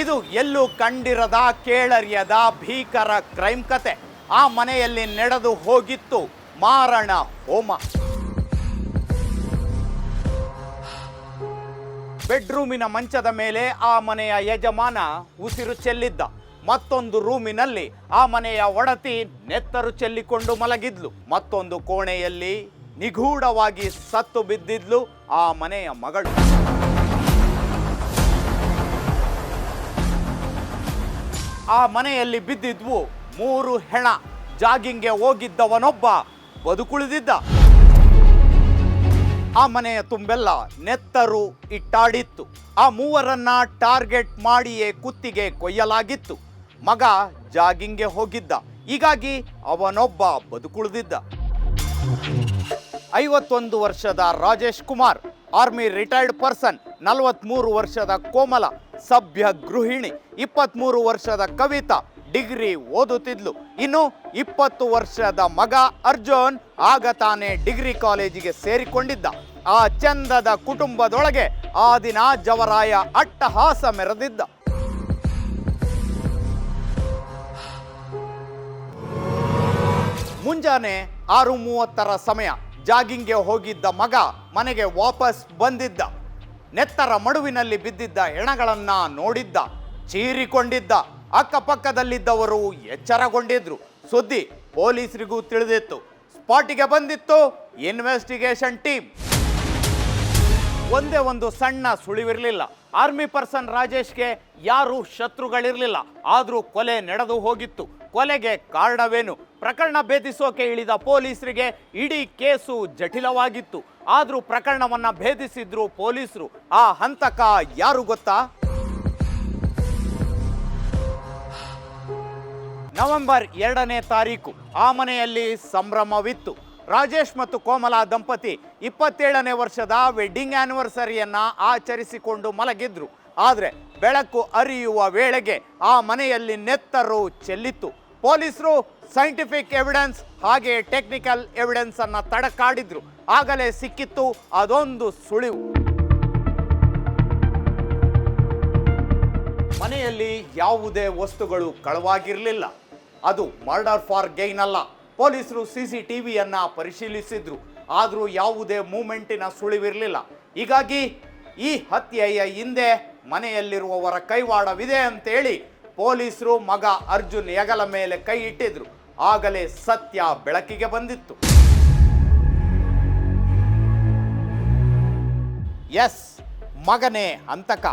ಇದು ಎಲ್ಲೂ ಕಂಡಿರದ ಕೇಳರಿಯದ ಭೀಕರ ಕ್ರೈಮ್ ಕತೆ. ಆ ಮನೆಯಲ್ಲಿ ನಡೆದು ಹೋಗಿತ್ತು ಮಾರಣ ಹೋಮ. ಬೆಡ್ರೂಮಿನ ಮಂಚದ ಮೇಲೆ ಆ ಮನೆಯ ಯಜಮಾನ ಉಸಿರು ಚೆಲ್ಲಿದ್ದ. ಮತ್ತೊಂದು ರೂಮಿನಲ್ಲಿ ಆ ಮನೆಯ ಒಡತಿ ನೆತ್ತರು ಚೆಲ್ಲಿಕೊಂಡು ಮಲಗಿದ್ಲು. ಮತ್ತೊಂದು ಕೋಣೆಯಲ್ಲಿ ನಿಗೂಢವಾಗಿ ಸತ್ತು ಬಿದ್ದಿದ್ಲು ಆ ಮನೆಯ ಮಗಳು. ಆ ಮನೆಯಲ್ಲಿ ಬಿದ್ದಿದ್ವು. ಮೂರು ಹೆಣ. ಜಾಗಿಂಗ್ಗೆ ಹೋಗಿದ್ದವನೊಬ್ಬ ಬದುಕುಳಿದಿದ್ದ. ಆ ಮನೆಯ ತುಂಬೆಲ್ಲ ನೆತ್ತರು ಇಟ್ಟಾಡಿತ್ತು. ಆ ಮೂವರನ್ನ ಟಾರ್ಗೆಟ್ ಮಾಡಿಯೇ ಕುತ್ತಿಗೆ ಕೊಯ್ಯಲಾಗಿತ್ತು. ಮಗ ಜಾಗಿಂಗ್ಗೆ ಹೋಗಿದ್ದ. ಹೀಗಾಗಿ ಅವನೊಬ್ಬ ಬದುಕುಳಿದಿದ್ದ. ಐವತ್ತೊಂದು ವರ್ಷದ Rajesh Kumar, army retired person, ನಲವತ್ಮೂರು ವರ್ಷದ ಕೋಮಲ ಸಭ್ಯ ಗೃಹಿಣಿ ಇಪ್ಪತ್ತ್ಮೂರು ವರ್ಷದ ಕವಿತಾ ಡಿಗ್ರಿ ಓದುತ್ತಿದ್ಲು. ಇನ್ನು ಇಪ್ಪತ್ತು ವರ್ಷದ ಮಗ ಅರ್ಜುನ್ ಆಗ ತಾನೇ ಡಿಗ್ರಿ ಕಾಲೇಜಿಗೆ ಸೇರಿಕೊಂಡಿದ್ದ. ಆ ಚಂದದ ಕುಟುಂಬದೊಳಗೆ ಆ ದಿನ ಜವರಾಯ ಅಟ್ಟಹಾಸ ಮೆರೆದಿದ್ದ. ಮುಂಜಾನೆ ಆರು ಮೂವತ್ತರ ಸಮಯ ಜಾಗಿಂಗ್ಗೆ ಹೋಗಿದ್ದ ಮಗ ಮನೆಗೆ ವಾಪಸ್ ಬಂದಿದ್ದ. ನೆತ್ತರ ಮಡುವಿನಲ್ಲಿ ಬಿದ್ದಿದ್ದ ಹೆಣಗಳನ್ನು ನೋಡಿದ್ದ, ಚೀರಿಕೊಂಡಿದ್ದ, ಅಕ್ಕಪಕ್ಕದಲ್ಲಿದ್ದವರು ಎಚ್ಚರಗೊಂಡಿದ್ರು. ಸುದ್ದಿ ಪೊಲೀಸರಿಗೂ ತಿಳಿದಿತ್ತು. ಸ್ಪಾಟಿಗೆ ಬಂದಿತ್ತು ಇನ್ವೆಸ್ಟಿಗೇಷನ್ ಟೀಮ್. ಒಂದೇ ಒಂದು ಸಣ್ಣ ಸುಳಿವಿರಲಿಲ್ಲ. ಆರ್ಮಿ ಪರ್ಸನ್ ರಾಜೇಶ್ಗೆ ಯಾರೂ ಶತ್ರುಗಳಿರಲಿಲ್ಲ. ಆದರೂ ಕೊಲೆ ನಡೆದು ಹೋಗಿತ್ತು. ಕೊಲೆಗೆ ಕಾರಣವೇನು? ಪ್ರಕರಣ ಭೇದಿಸೋಕೆ ಇಳಿದ ಪೊಲೀಸರಿಗೆ ಇಡೀ ಕೇಸು ಜಟಿಲವಾಗಿತ್ತು. ಆದರೂ ಪ್ರಕರಣವನ್ನ ಭೇದಿಸಿದ್ರು ಪೊಲೀಸರು. ಆ ಹಂತಕ ಯಾರು ಗೊತ್ತಾ? ನವೆಂಬರ್ ಎರಡನೇ ತಾರೀಕು. ಆ ಮನೆಯಲ್ಲಿ ಸಂಭ್ರಮವಿತ್ತು. ರಾಜೇಶ್ ಮತ್ತು ಕೋಮಲಾ ದಂಪತಿ ಇಪ್ಪತ್ತೇಳನೇ ವರ್ಷದ ವೆಡ್ಡಿಂಗ್ ಆ್ಯನಿವರ್ಸರಿಯನ್ನು ಆಚರಿಸಿಕೊಂಡು ಮಲಗಿದ್ರು. ಆದರೆ ಬೆಳಕು ಅರಿಯುವ ವೇಳೆಗೆ ಆ ಮನೆಯಲ್ಲಿ ನೆತ್ತರು ಚೆಲ್ಲಿತ್ತು. ಪೊಲೀಸರು ಸೈಂಟಿಫಿಕ್ ಎವಿಡೆನ್ಸ್ ಹಾಗೆ ಟೆಕ್ನಿಕಲ್ ಎವಿಡೆನ್ಸ್ ಅನ್ನ ತಡಕಾಡಿದ್ರು. ಆಗಲೇ ಸಿಕ್ಕಿತ್ತು, ಅದೊಂದು ಸುಳಿವು. ಮನೆಯಲ್ಲಿ ಯಾವುದೇ ವಸ್ತುಗಳು ಕಳವಾಗಿರಲಿಲ್ಲ. ಅದು ಮರ್ಡರ್ ಫಾರ್ ಗೈನ್ ಅಲ್ಲ. ಪೊಲೀಸರು ಸಿ ಸಿ ಟಿವಿಯನ್ನ ಪರಿಶೀಲಿಸಿದ್ರು. ಆದರೂ ಯಾವುದೇ ಮೂಮೆಂಟಿನ ಸುಳಿವಿರಲಿಲ್ಲ. ಹೀಗಾಗಿ ಈ ಹತ್ಯೆಯ ಹಿಂದೆ ಮನೆಯಲ್ಲಿರುವವರ ಕೈವಾಡವಿದೆ ಅಂತೇಳಿ ಪೊಲೀಸರು ಮಗ ಅರ್ಜುನ್ ಹೆಗಲ ಮೇಲೆ ಕೈ ಇಟ್ಟಿದ್ರು. ಆಗಲೇ ಸತ್ಯ ಬೆಳಕಿಗೆ ಬಂದಿತ್ತು. ಎಸ್, ಮಗನೇ ಹಂತಕ.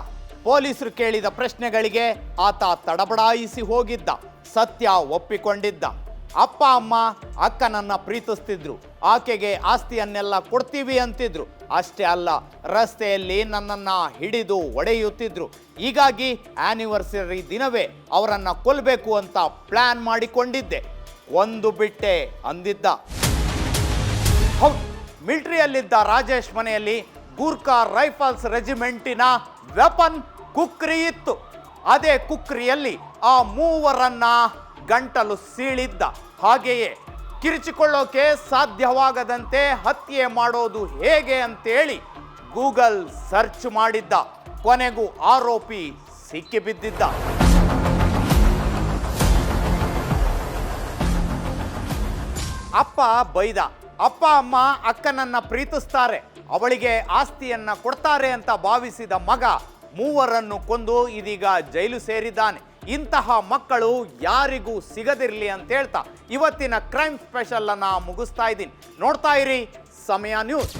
ಪೊಲೀಸರು ಕೇಳಿದ ಪ್ರಶ್ನೆಗಳಿಗೆ ಆತ ತಡಬಡಾಯಿಸಿ ಹೋಗಿದ್ದ. ಸತ್ಯ ಒಪ್ಪಿಕೊಂಡಿದ್ದ. ಅಪ್ಪ, ಅಮ್ಮ, ಅಕ್ಕನನ್ನು ಪ್ರೀತಿಸ್ತಿದ್ರು. ಆಕೆಗೆ ಆಸ್ತಿಯನ್ನೆಲ್ಲ ಕೊಡ್ತೀವಿ ಅಂತಿದ್ರು. ಅಷ್ಟೇ ಅಲ್ಲ, ರಸ್ತೆಯಲ್ಲಿ ನನ್ನನ್ನು ಹಿಡಿದು ಒಡೆಯುತ್ತಿದ್ರು. ಹೀಗಾಗಿ ಆ್ಯನಿವರ್ಸರಿ ದಿನವೇ ಅವರನ್ನು ಕೊಲ್ಲಬೇಕು ಅಂತ ಪ್ಲ್ಯಾನ್ ಮಾಡಿಕೊಂಡಿದ್ದೆ. ಒಂದು ಬಿಟ್ಟೆ ಅಂದಿದ್ದ. ಹೌದು, ಮಿಲ್ಟ್ರಿಯಲ್ಲಿದ್ದ ರಾಜೇಶ್ ಮನೆಯಲ್ಲಿ ಗೂರ್ಖಾ ರೈಫಲ್ಸ್ ರೆಜಿಮೆಂಟಿನ ವೆಪನ್ ಕುಕ್ರಿ ಇತ್ತು. ಅದೇ ಕುಕ್ರಿಯಲ್ಲಿ ಆ ಮೂವರನ್ನ ಗಂಟಲು ಸೀಳಿದ್ದ. ಹಾಗೆಯೇ ಕಿರಿಚಿಕೊಳ್ಳೋಕೆ ಸಾಧ್ಯವಾಗದಂತೆ ಹತ್ಯೆ ಮಾಡೋದು ಹೇಗೆ ಅಂತೇಳಿ ಗೂಗಲ್ ಸರ್ಚ್ ಮಾಡಿದ್ದ. ಕೊನೆಗೂ ಆರೋಪಿ ಸಿಕ್ಕಿಬಿದ್ದಿದ್ದ ಅಪ್ಪ ಬೈದ, ಅಪ್ಪ, ಅಮ್ಮ, ಅಕ್ಕನನ್ನ ಪ್ರೀತಿಸ್ತಾರೆ. ಅವಳಿಗೆ ಆಸ್ತಿಯನ್ನ ಕೊಡ್ತಾರೆ ಅಂತ ಭಾವಿಸಿದ ಮಗ ಮೂವರನ್ನು ಕೊಂದು ಇದೀಗ ಜೈಲು ಸೇರಿದ್ದಾನೆ. ಇಂತಹ ಮಕ್ಕಳು ಯಾರಿಗೂ ಸಿಗದಿರಲಿ ಅಂತ ಹೇಳ್ತಾ ಇವತ್ತಿನ ಕ್ರೈಮ್ ಸ್ಪೆಷಲ್ ಅನ್ನ ಮುಗಿಸ್ತಾ ಇದ್ದೀನಿ. ನೋಡ್ತಾ ಇರಿ ಸಮಯ ನ್ಯೂಸ್.